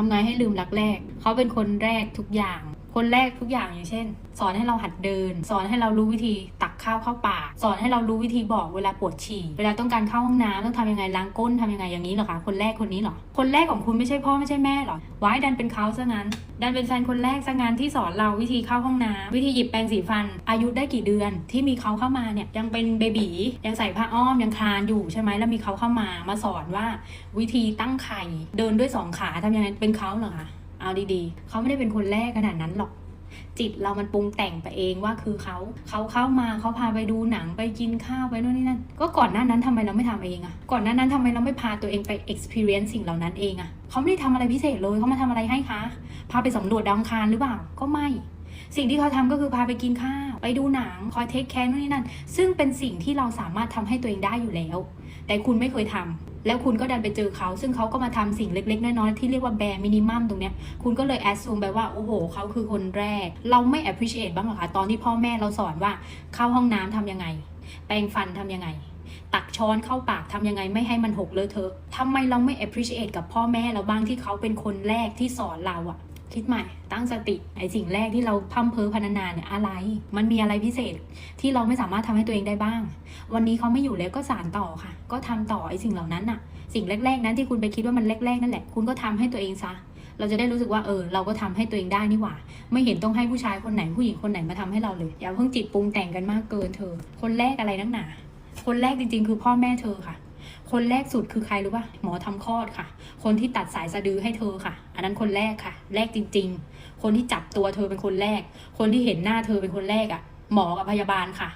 ทำไงให้ลืมรักแรก เขาเป็นคนแรกทุกอย่าง คนแรกทุกอย่างอย่างเช่น สอนให้เราหัดเดิน สอนให้เรารู้วิธีตัก ข้าวเข้าปาก สอนให้เรารู้วิธีบอกเวลาปวดฉี่ เวลาต้องการเข้าห้องน้ำต้องทำยังไงล้างก้นทำยังไงอย่างนี้เหรอคะ คนแรกคนนี้เหรอ คนแรกของคุณไม่ใช่พ่อไม่ใช่แม่หรอวายดันเป็นเขาซะงั้น ดันเป็นแฟนคนแรกซะงั้นที่สอนเราวิธีเข้าห้องน้ำวิธีหยิบแปรงสีฟัน อายุได้กี่เดือน ที่มีเขาเข้ามาเนี่ยยังเป็นเบบียังใส่ผ้าอ้อมยังคลานอยู่ใช่ไหมแล้วมีเขาเข้ามามาสอนว่า วิธีตั้งไข่เดินด้วยสองขาทำยังไงเป็นเขาเหรอคะเอาดีๆ เขาไม่ได้เป็นคนแรกขนาดนั้นหรอก จิตเรามันปรุงแต่งไปเองว่าคือเขาเขาเข้ามาเขาพาไปดูหนังไปกินข้าวไปโน่นนี่นั่นก็ก่อนหน้านั้นทำไมเราไม่ทำเองอะก่อนหน้านั้นทำไมเราไม่พาตัวเองไป experience สิ่งเหล่านั้นเองอะเขาไม่ได้ทำอะไรพิเศษเลยเขามาทำอะไรให้คะพาไปสำรวจดาวอังคารหรือเปล่าก็ไม่สิ่งที่เขาทำก็คือพาไปกินข้าว ไปดูหนัง คอยเทคแคร์นู่นนี่นั่น ซึ่งเป็นสิ่งที่เราสามารถทำให้ตัวเองได้อยู่แล้ว แต่คุณไม่เคยทำ แล้วคุณก็ดันไปเจอเขา ซึ่งเขาก็มาทำสิ่งเล็ก ๆ น้อยๆที่เรียกว่าแบร์มินิมัมตรงเนี้ยคุณก็เลยแอดซูมไปว่า โอ้โหเขาคือคนแรก เราไม่ appreciate บ้างหรอคะ ตอนที่พ่อแม่เราสอนว่า เข้าห้องน้ำทำยังไง แปรงฟันทำยังไง ตักช้อนเข้าปากทำยังไงไม่ให้มันหกเลอะเทอะทำไมเราไม่ appreciate กับพ่อแม่เราบ้างที่เขาเป็นคนแรกที่สอนเราอะ คิดใหม่ ตั้งสติ ไอสิ่งแรกที่เราพั่มเพอพรรณนาเนี่ยอะไร มันมีอะไรพิเศษ ที่เราไม่สามารถทำให้ตัวเองได้บ้าง วันนี้เขาไม่อยู่แล้วก็สานต่อค่ะ ก็ทำต่อไอสิ่งเหล่านั้นน่ะ สิ่งแรกๆนั้นที่คุณไปคิดว่ามันแรกๆนั่นแหละ คุณก็ทำให้ตัวเองซะ เราจะได้รู้สึกว่าเออ เราก็ทำให้ตัวเองได้นี่หว่า ไม่เห็นต้องให้ผู้ชายคนไหนผู้หญิงคนไหนมาทำให้เราเลย อย่าเพิ่งจิตปรุงแต่งกันมากเกินเธอ คนแรกอะไรนักหนา คนแรกจริง ๆ คือพ่อแม่เธอค่ะ คนแรกสุดคือใครรู้ป่ะหมอทำคลอดค่ะ คนที่ตัดสายสะดือให้เธอค่ะ อันนั้นคนแรกค่ะ แรกจริง ๆ คนที่จับตัวเธอเป็นคนแรก คนที่เห็นหน้าเธอเป็นคนแรกอะ่ะ หมอกับพยาบาลค่ะ